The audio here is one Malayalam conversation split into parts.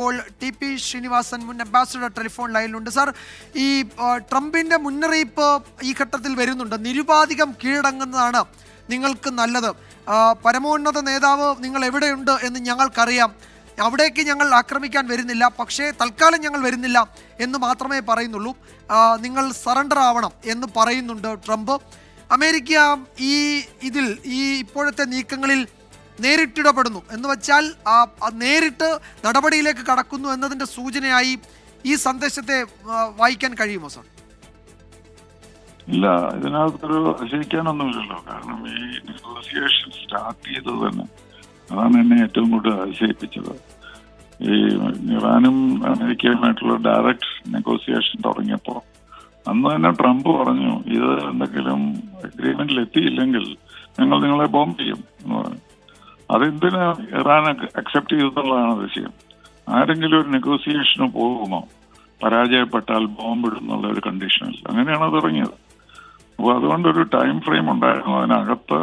ഇപ്പോൾ ടി പി ശ്രീനിവാസൻ മുൻ അംബാസിഡർ ടെലിഫോൺ ലൈനിലുണ്ട്. സാർ ഈ ട്രംപിന്റെ മുന്നറിയിപ്പ് ഈ ഘട്ടത്തിൽ വരുന്നുണ്ട്. നിരുപാധികം കീഴടങ്ങുന്നതാണ് നിങ്ങൾക്ക് നല്ലത്. പരമോന്നത നേതാവ് നിങ്ങൾ എവിടെയുണ്ട് എന്ന് ഞങ്ങൾക്കറിയാം. അവിടേക്ക് ഞങ്ങൾ ആക്രമിക്കാൻ വരുന്നില്ല. പക്ഷേ തൽക്കാലം ഞങ്ങൾ വരുന്നില്ല എന്ന് മാത്രമേ പറയുന്നുള്ളൂ. നിങ്ങൾ സറണ്ടർ ആവണം എന്ന് പറയുന്നുണ്ട് ട്രംപ്. അമേരിക്ക ഈ ഇതിൽ ഈ ഇപ്പോഴത്തെ നീക്കങ്ങളിൽ നേരിട്ടിടപെടുന്നു. എന്ന് വെച്ചാൽ ആ നേരിട്ട് നടപടിയിലേക്ക് കടക്കുന്നു എന്നതിന്റെ സൂചനയായി ഈ സന്ദേശത്തെ വായിക്കാൻ കഴിയുമോ സാർ? ഇല്ല ഇതിനകത്തൊരു അതിശയിക്കാനൊന്നുമില്ലല്ലോ കാരണം ഈ നെഗോസിയേഷൻ സ്റ്റാർട്ട് ചെയ്തത് തന്നെ അതാണ് എന്നെ ഏറ്റവും കൂടുതൽ അതിശയിപ്പിച്ചത് ഈ ഇറാനും അമേരിക്കയുമായിട്ടുള്ള ഡയറക്റ്റ് നെഗോസിയേഷൻ തുടങ്ങിയപ്പോൾ അന്ന് തന്നെ ട്രംപ് പറഞ്ഞു ഇത് എന്തെങ്കിലും അഗ്രിമെന്റിൽ എത്തിയില്ലെങ്കിൽ ഞങ്ങൾ നിങ്ങളെ ബോംബ് ചെയ്യും. അതെന്തിനാ ഇറാൻ അക്സെപ്റ്റ് ചെയ്തെന്നുള്ളതാണ് വിഷയം. ആരെങ്കിലും ഒരു നെഗോസിയേഷന് പോകുമോ? പരാജയപ്പെട്ടാൽ ബോംബ് എന്നുള്ള ഒരു കണ്ടീഷനിൽ അങ്ങനെയാണ് അത് ഇറങ്ങിയത്. അപ്പോൾ അതുകൊണ്ടൊരു ടൈം ഫ്രെയിം ഉണ്ടായിരുന്നു. അതിനകത്ത്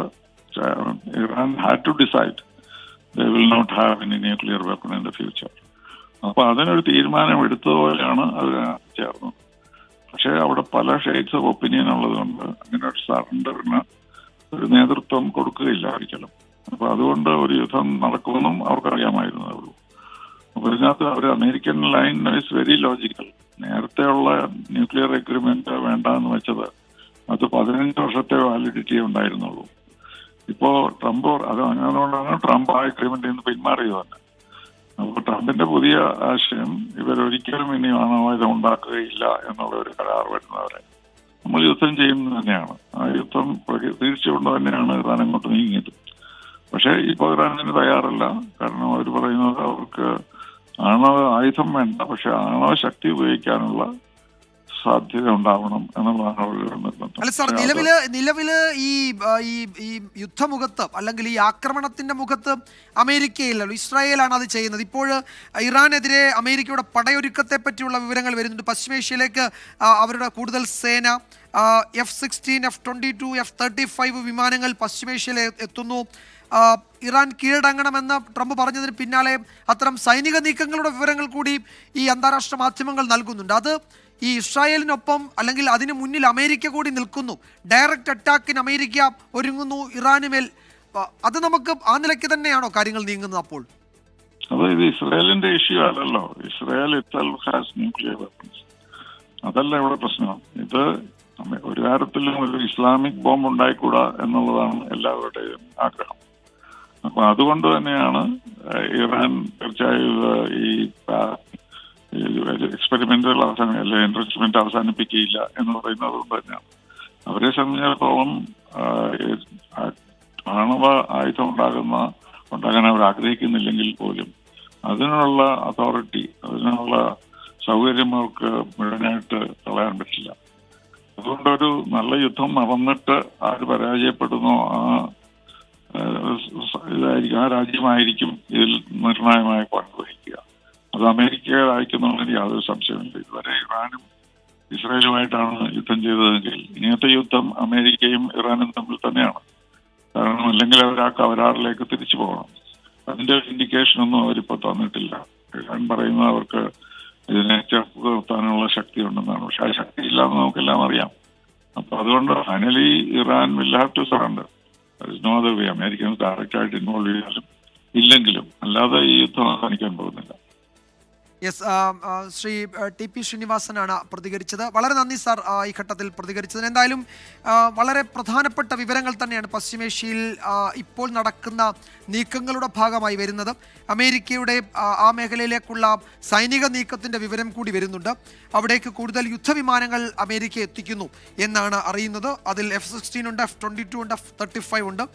Iran had to decide the will not have any nuclear weapon in the future അപ്പോൾ അതിനൊരു തീരുമാനം എടുത്തതുപോലെയാണ് അത് ചേർന്നത്. പക്ഷേ അവിടെ പല ഷെയ്ഡ്സ് ഓഫ് ഒപ്പീനിയൻ ഉള്ളതുകൊണ്ട് അങ്ങനെ ഒരു സറണ്ടറിന് ഒരു നേതൃത്വം കൊടുക്കുകയില്ല ഒരിക്കലും അപ്പൊ അതുകൊണ്ട് ഒരു യുദ്ധം നടക്കുമെന്നും അവർക്കറിയാമായിരുന്നു അവർ അപ്പൊ ഇതിനകത്ത് അവർ American line is very logical. നേരത്തെ ഉള്ള ന്യൂക്ലിയർ എഗ്രിമെന്റ് വേണ്ട എന്ന് വെച്ചത് അത് പതിനഞ്ച് വർഷത്തെ വാലിഡിറ്റി ഉണ്ടായിരുന്നുള്ളൂ. ഇപ്പോ ട്രംപ് അത് അങ്ങനെ ട്രംപ് ആ എഗ്രിമെന്റിൽ നിന്ന് പിന്മാറിയത് തന്നെ. അപ്പോൾ ട്രംപിന്റെ പുതിയ ആശയം ഇവരൊരിക്കലും ഇനി ആണവായുധം ഉണ്ടാക്കുകയില്ല എന്നുള്ള ഒരു കരാർ വരുന്നവരെ. നമ്മൾ യുദ്ധം ചെയ്യുന്നത് തന്നെയാണ്. ആ യുദ്ധം തീർച്ചയുണ്ട് തന്നെയാണ് ഇറാൻ അങ്ങോട്ട് നീങ്ങിയത്. പക്ഷേ ഇപ്പോൾ ഇറാൻ അതിന് തയ്യാറല്ല. കാരണം അവർ പറയുന്നത് അവർക്ക് ആണവ ആയുധം വേണ്ട പക്ഷെ ആണവ ശക്തി ഉപയോഗിക്കാനുള്ള സാധ്യത ഉണ്ടാവണം എന്നുള്ളതാണ് അവരുടെ നിർബന്ധം. അല്ല സാർ നിലവിൽ നിലവിൽ ഈ ഈ യുദ്ധമുഖത്ത് അല്ലെങ്കിൽ ഈ ആക്രമണത്തിന്റെ മുഖത്ത് അമേരിക്കയില്ലല്ലോ ഇസ്രായേലാണ് അത് ചെയ്യുന്നത്. ഇപ്പോൾ ഇറാനെതിരെ അമേരിക്കയുടെ പടയൊരുക്കത്തെ പറ്റിയുള്ള വിവരങ്ങൾ വരുന്നുണ്ട്. പശ്ചിമേഷ്യയിലേക്ക് അവരുടെ കൂടുതൽ സേന F sixteen F twenty two F thirty five വിമാനങ്ങൾ പശ്ചിമേഷ്യയിൽ എത്തുന്നു. ഇറാൻ കീഴടങ്ങണമെന്ന് ട്രംപ് പറഞ്ഞതിന് പിന്നാലെ അത്തരം സൈനിക നീക്കങ്ങളുടെ വിവരങ്ങൾ കൂടി ഈ അന്താരാഷ്ട്ര മാധ്യമങ്ങൾ നൽകുന്നുണ്ട്. അത് ഈ ഇസ്രായേലിനൊപ്പം അല്ലെങ്കിൽ അതിനു മുന്നിൽ അമേരിക്ക കൂടി നിൽക്കുന്നു. ഡയറക്റ്റ് അറ്റാക്കിന് അമേരിക്ക ഒരുങ്ങുന്നു ഇറാനുമേൽ മേൽ. അത് നമുക്ക് ആ നിലയ്ക്ക് തന്നെയാണോ കാര്യങ്ങൾ നീങ്ങുന്നത് അപ്പോൾ? ഇത് ഇസ്രായേലിന്റെ ഇഷ്യൂ അല്ലല്ലോ ഇസ്രായേൽ ഹാസ് ന്യൂക്ലിയർ വെപ്പൺസ് അതല്ല ഇവിടെ പ്രശ്നം. ഇത് ഒരു കാര്യത്തിലും ഒരു ഇസ്ലാമിക് ബോംബ് ഉണ്ടായിക്കൂടാ എന്നുള്ളതാണ് എല്ലാവരുടെയും ആഗ്രഹം. അപ്പൊ അതുകൊണ്ട് തന്നെയാണ് ഇറാൻ തീർച്ചയായും ഈ എക്സ്പെരിമെന്റുകൾ അവസാനം അല്ലെങ്കിൽ എൻറിച്ച്മെന്റ് അവസാനിപ്പിക്കുകയില്ല എന്ന് പറയുന്നത് കൊണ്ട് തന്നെയാണ്. അവരെ സംബന്ധിച്ചിടത്തോളം ആണവ ആയുധം ഉണ്ടാകുന്ന ഉണ്ടാകാൻ അവർ ആഗ്രഹിക്കുന്നില്ലെങ്കിൽ പോലും അതിനുള്ള അതോറിറ്റി അതിനുള്ള സൗകര്യം അവർക്ക് മുഴുവനായിട്ട് കളയാൻ പറ്റില്ല. അതുകൊണ്ടൊരു നല്ല യുദ്ധം നടന്നിട്ട് ആര് പരാജയപ്പെടുന്നു ആ ഇതായിരിക്കും ആ രാജ്യമായിരിക്കും ഇതിൽ നിർണായകമായ പങ്ക് വഹിക്കുക. അത് അമേരിക്കയെ അയക്കുന്നുള്ളതിന് യാതൊരു സംശയമില്ല ഇതുവരെ ഇറാനും ഇസ്രായേലുമായിട്ടാണ് യുദ്ധം ചെയ്തതെങ്കിൽ ഇങ്ങനത്തെ യുദ്ധം അമേരിക്കയും ഇറാനും തമ്മിൽ തന്നെയാണ്. കാരണം അല്ലെങ്കിൽ അവരാ കവരാറിലേക്ക് തിരിച്ചു പോകണം. അതിന്റെ ഇൻഡിക്കേഷൻ ഒന്നും അവരിപ്പോ തന്നിട്ടില്ല. ഇറാൻ പറയുന്നത് അവർക്ക് ഇതിനെ ചെറുപ്പ് നിർത്താനുള്ള ശക്തി ഉണ്ടെന്നാണ് പക്ഷെ ആ ശക്തി ഇല്ലാന്ന് നമുക്കെല്ലാം അറിയാം. അപ്പൊ അതുകൊണ്ട് finally Iran will have to surrender. No other way Americans ഡയറക്റ്റായിട്ട് ഇൻവോൾവ് ചെയ്യാനും ഇല്ലെങ്കിലും അല്ലാതെ ഈ യുദ്ധം അവസാനിക്കാൻ പോകുന്നില്ല. യെസ് ശ്രീ ആ, ടി പി ശ്രീനിവാസനാണ് പ്രതികരിച്ചത്. വളരെ നന്ദി സാർ ഈ ഘട്ടത്തിൽ പ്രതികരിച്ചതിന്. എന്തായാലും വളരെ പ്രധാനപ്പെട്ട വിവരങ്ങൾ തന്നെയാണ് പശ്ചിമേഷ്യയിൽ ഇപ്പോൾ നടക്കുന്ന നീക്കങ്ങളുടെ ഭാഗമായി വരുന്നത്. അമേരിക്കയുടെ ആ മേഖലയിലേക്കുള്ള സൈനിക നീക്കത്തിന്റെ വിവരം കൂടി വരുന്നുണ്ട്. അവിടേക്ക് കൂടുതൽ യുദ്ധവിമാനങ്ങൾ അമേരിക്ക എത്തിക്കുന്നു എന്നാണ് അറിയുന്നത്. അതിൽ എഫ് സിക്സ്റ്റീൻ ഉണ്ട് എഫ് ട്വന്റി ടു ഉണ്ട് എഫ് തേർട്ടി ഫൈവ് ഉണ്ട്.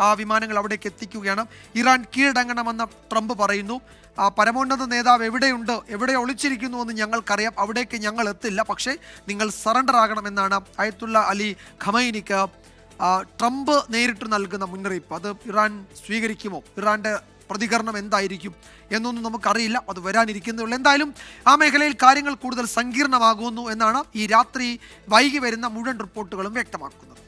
ആ വിമാനങ്ങൾ അവിടേക്ക് എത്തിക്കുകയാണ്. ഇറാൻ കീഴടങ്ങണമെന്ന് ട്രംപ് പറയുന്നു. ആ പരമോന്നത നേതാവ് എവിടെയുണ്ട്? എവിടെ ഒളിച്ചിരിക്കുന്നു എന്ന് ഞങ്ങൾക്കറിയാം. അവിടേക്ക് ഞങ്ങൾ എത്തില്ല. പക്ഷേ നിങ്ങൾ സറണ്ടർ ആകണമെന്നാണ് അയത്തുള്ള അലി ഖമൈനിക്ക് ട്രംപ് നേരിട്ട് നൽകുന്ന മുന്നറിയിപ്പ്. അത് ഇറാൻ സ്വീകരിക്കുമോ? ഇറാന്റെ പ്രതികരണം എന്തായിരിക്കും എന്നൊന്നും നമുക്കറിയില്ല. അത് വരാനിരിക്കുന്നേ ഉള്ളൂ. എന്തായാലും ആ മേഖലയിൽ കാര്യങ്ങൾ കൂടുതൽ സങ്കീർണമാകുന്നു എന്നാണ് ഈ രാത്രി വൈകി വരുന്ന മുഴുവൻ റിപ്പോർട്ടുകളും വ്യക്തമാക്കുന്നത്.